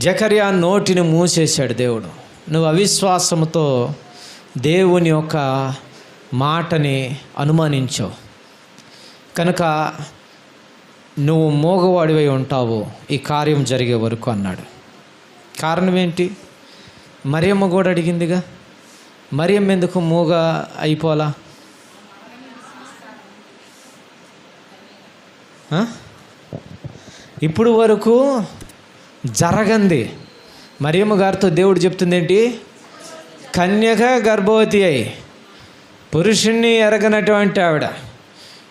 జకర్యా నోటిని మూసేశాడు దేవుడు. నువ్వు అవిశ్వాసంతో దేవుని యొక్క మాటని అనుమానించావు కనుక నువ్వు మోగవాడివై ఉంటావు. ఈ కార్యం జరిగే వరకు అన్నాడు. కారణం ఏంటి? మరియమ్మ కూడా అడిగిందిగా. మరియమ్మ ఎందుకు మూగ అయిపోలా ఇప్పుడు వరకు జరగంది. మరియమ్మ గారితో దేవుడు చెప్తుంది ఏంటి కన్యక గర్భవతి అయి పురుషుణ్ణి ఎరగనటువంటి ఆవిడ.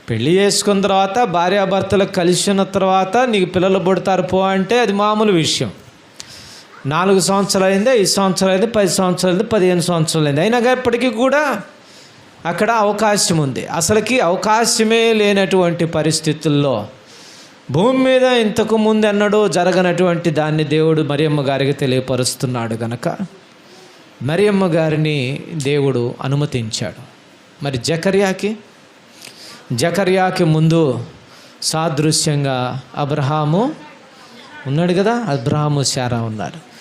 పెళ్ళి చేసుకున్న తర్వాత భార్యాభర్తలు కలిసి ఉన్న తర్వాత నీకు పిల్లలు పుడతారు పో అంటే అది మామూలు విషయం. నాలుగు సంవత్సరాలు అయింది ఐదు సంవత్సరాలు అయింది పది సంవత్సరాలు అయింది పదిహేను సంవత్సరాలు అయింది అయినా ఇప్పటికీ కూడా అక్కడ అవకాశం ఉంది. అసలుకి అవకాశమే లేనటువంటి పరిస్థితుల్లో భూమి మీద ఇంతకు ముందు ఎన్నడూ జరగనటువంటి దాన్ని దేవుడు మరియమ్మ గారికి తెలియపరుస్తున్నాడు గనక మరియమ్మ గారిని దేవుడు అనుమతించాడు. మరి జకర్యాకి? జకర్యాకి ముందు సాదృశ్యంగా అబ్రహాము ఉన్నాడు కదా అబ్రహాము శారా ఉన్నారు.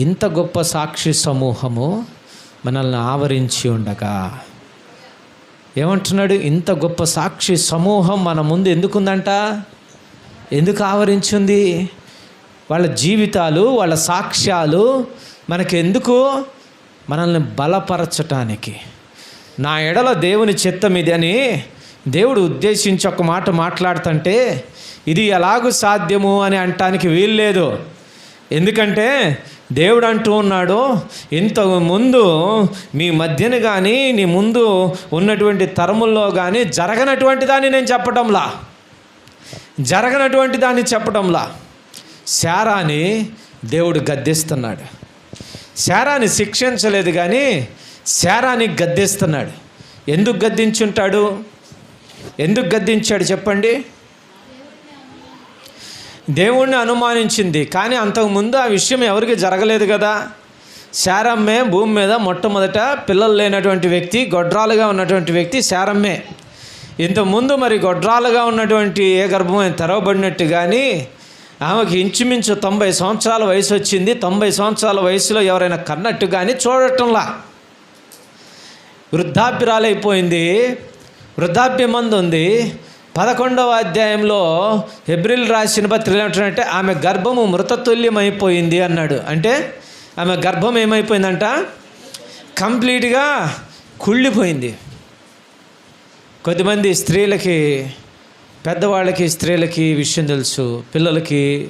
ఇంత గొప్ప సాక్షి సమూహము మనల్ని ఆవరించి ఉండగా ఏమంటున్నాడు? ఇంత గొప్ప సాక్షి సమూహం మన ముందు ఎందుకుందంట? ఎందుకు ఆవరించింది? వాళ్ళ జీవితాలు వాళ్ళ సాక్ష్యాలు మనకి ఎందుకు? మనల్ని బలపరచటానికి. నా ఎడల దేవుని చిత్తం ఇది అని దేవుడు ఉద్దేశించి ఒక మాట మాట్లాడుతుంటే ఇది ఎలాగూ సాధ్యము అని అంటానికి వీల్లేదు ఎందుకంటే దేవుడు అంటూ ఉన్నాడు ఇంతకుముందు మీ మధ్యన కానీ నీ ముందు ఉన్నటువంటి తరముల్లో కానీ జరగనటువంటి దాన్ని నేను చెప్పటంలా. జరగనటువంటి దాన్ని చెప్పడంలా శారాని దేవుడు గద్దిస్తున్నాడు. శారాని శిక్షించలేదు కానీ శారాని గద్దిస్తున్నాడు. ఎందుకు గద్దించుంటాడు? ఎందుకు గద్దించాడు చెప్పండి? దేవుణ్ణి అనుమానించింది. కానీ అంతకుముందు ఆ విషయం ఎవరికి జరగలేదు కదా. శారమ్మే భూమి మీద మొట్టమొదట పిల్లలు లేనటువంటి వ్యక్తి గొడ్రాలుగా ఉన్నటువంటి వ్యక్తి శారమ్మే. ఇంతకుముందు మరి గొడ్రాలుగా ఉన్నటువంటి ఏ గర్భం తెరవబడినట్టు కానీ ఆమెకి ఇంచుమించు తొంభై సంవత్సరాల వయసు వచ్చింది. తొంభై సంవత్సరాల వయసులో ఎవరైనా కన్నట్టు కానీ చూడటంలా. వృద్ధాప్యురాలైపోయింది. వృద్ధాప్యమందు ఉంది పదకొండవ అధ్యాయంలో హెబ్రిల్ రాసిన పత్రిక ఆమె గర్భము మృతతుల్యం అయిపోయింది అన్నాడు. అంటే ఆమె గర్భం ఏమైపోయిందంట? కంప్లీట్గా కుళ్ళిపోయింది. కొద్దిమంది స్త్రీలకి పెద్దవాళ్ళకి స్త్రీలకి విషయం తెలుసు పిల్లలకి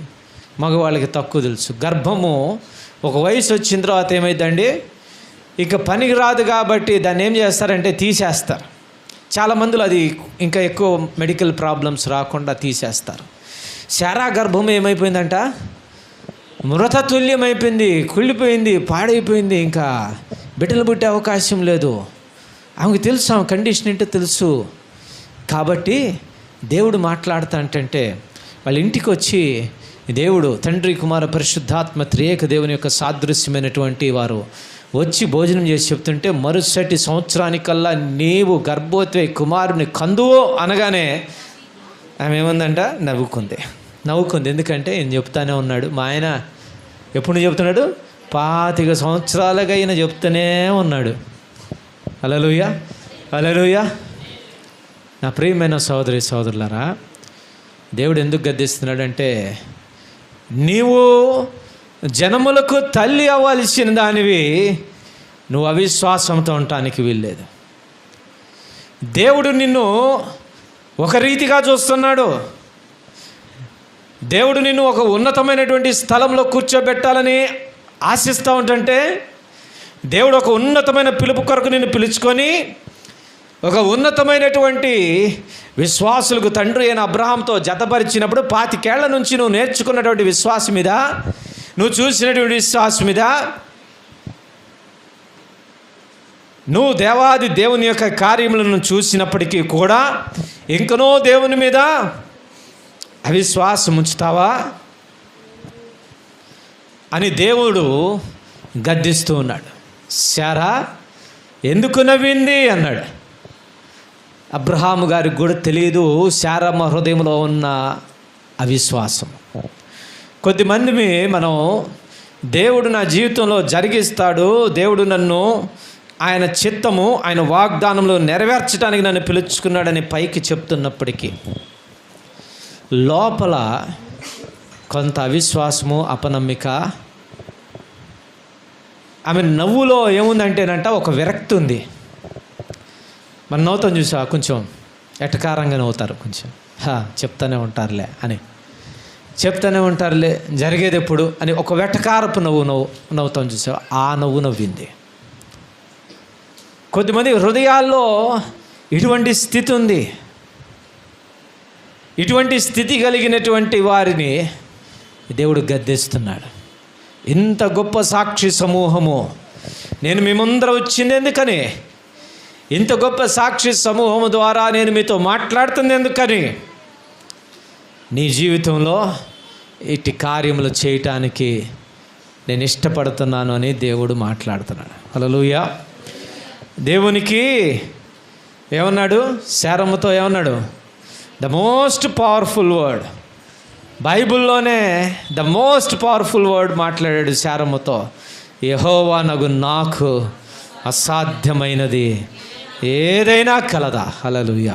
మగవాళ్ళకి తక్కువ తెలుసు. గర్భము ఒక వయసు వచ్చిన తర్వాత ఏమైందండి? ఇక పనికి రాదు కాబట్టి దాన్ని ఏం చేస్తారంటే తీసేస్తారు. చాలామందిలో అది ఇంకా ఎక్కువ మెడికల్ ప్రాబ్లమ్స్ రాకుండా తీసేస్తారు. శారా గర్భం ఏమైపోయిందంట? మృతతుల్యమైపోయింది కుళ్ళిపోయింది పాడైపోయింది ఇంకా బిడ్డలు పుట్టే అవకాశం లేదు. ఆమెకు తెలుసు ఆమె కండిషన్ ఏంటో తెలుసు. కాబట్టి దేవుడు మాట్లాడుతా అంటే వాళ్ళ ఇంటికి వచ్చి దేవుడు తండ్రి కుమార పరిశుద్ధాత్మ త్రియేక దేవుని యొక్క సాదృశ్యమైనటువంటి వారు వచ్చి భోజనం చేసి చెప్తుంటే మరుసటి సంవత్సరానికల్లా నీవు గర్భవతి కుమారుని కందువో అనగానే ఆమె ఏమందంట? నవ్వుకుంది. నవ్వుకుంది. ఎందుకంటే నేను చెప్తానే ఉన్నాడు. మా ఆయన ఎప్పుడు చెప్తున్నాడు? పాతిక సంవత్సరాలుగా అయిన చెప్తూనే ఉన్నాడు. అలలుయ అలలుయ నా ప్రియమైన సోదరి సోదరులారా దేవుడు ఎందుకు గద్దిస్తున్నాడంటే నీవు జనములకు తల్లి అవ్వాల్సిన దానివి నువ్వు అవిశ్వాసంతో ఉండటానికి వీల్లేదు. దేవుడు నిన్ను ఒక రీతిగా చూస్తున్నాడు. దేవుడు నిన్ను ఒక ఉన్నతమైనటువంటి స్థలంలో కూర్చోబెట్టాలని ఆశిస్తూ ఉంటుంటే దేవుడు ఒక ఉన్నతమైన పిలుపు కొరకు నిన్ను పిలుచుకొని ఒక ఉన్నతమైనటువంటి విశ్వాసులకు తండ్రి అయిన అబ్రహాంతో జతపరిచినప్పుడు పాతికేళ్ళ నుంచి నువ్వు నేర్చుకున్నటువంటి విశ్వాసం మీద నువ్వు చూసినటువంటి విశ్వాసం మీద నువ్వు దేవాది దేవుని యొక్క కార్యములను చూసినప్పటికీ కూడా ఇంకనో దేవుని మీద అవిశ్వాసం ఉంచుతావా అని దేవుడు గద్దిస్తూ ఉన్నాడు. శారా ఎందుకు నవ్వింది అన్నాడు. అబ్రహాము గారికి కూడా తెలియదు శారమ్మ హృదయంలో ఉన్న అవిశ్వాసం. కొద్దిమంది మనం దేవుడు నా జీవితంలో జరిగిస్తాడు దేవుడు నన్ను ఆయన చిత్తము ఆయన వాగ్దానంలో నెరవేర్చడానికి నన్ను పిలుచుకున్నాడని పైకి చెప్తున్నప్పటికీ లోపల కొంత అవిశ్వాసము అపనమ్మిక ఆమె నవ్వులో ఏముందంటేనంట ఒక విరక్తి ఉంది. మన నవ్వుతాం చూసా కొంచెం ఎటకారంగా నవ్వుతారు కొంచెం. హా చెప్తానే ఉంటారులే అని. చెప్తానే ఉంటారులే జరిగేది ఎప్పుడు అని ఒక వెటకారపు నవ్వు నవ్వు నవ్వుతాం చూసావా? ఆ నవ్వు నవ్వింది. కొద్దిమంది హృదయాల్లో ఇటువంటి స్థితి ఉంది. ఇటువంటి స్థితి కలిగినటువంటి వారిని దేవుడు గద్దెస్తున్నాడు. ఇంత గొప్ప సాక్షి సమూహము. నేను మీ ముందర వచ్చింది ఎందుకని? ఇంత గొప్ప సాక్షి సమూహము ద్వారా నేను మీతో మాట్లాడుతుంది ఎందుకని? నీ జీవితంలో ఇటు కార్యములు చేయటానికి నేను ఇష్టపడుతున్నాను అని దేవుడు మాట్లాడుతున్నాడు. అలలుయ దేవునికి ఏమన్నాడు? శారమ్మతో ఏమన్నాడు? ద మోస్ట్ పవర్ఫుల్ వర్డ్ బైబిల్లోనే ద మోస్ట్ పవర్ఫుల్ వర్డ్ మాట్లాడాడు శారమ్మతో యహోవా నగు నాకు అసాధ్యమైనది. ఏదైనా కలదా. హల్లెలూయా.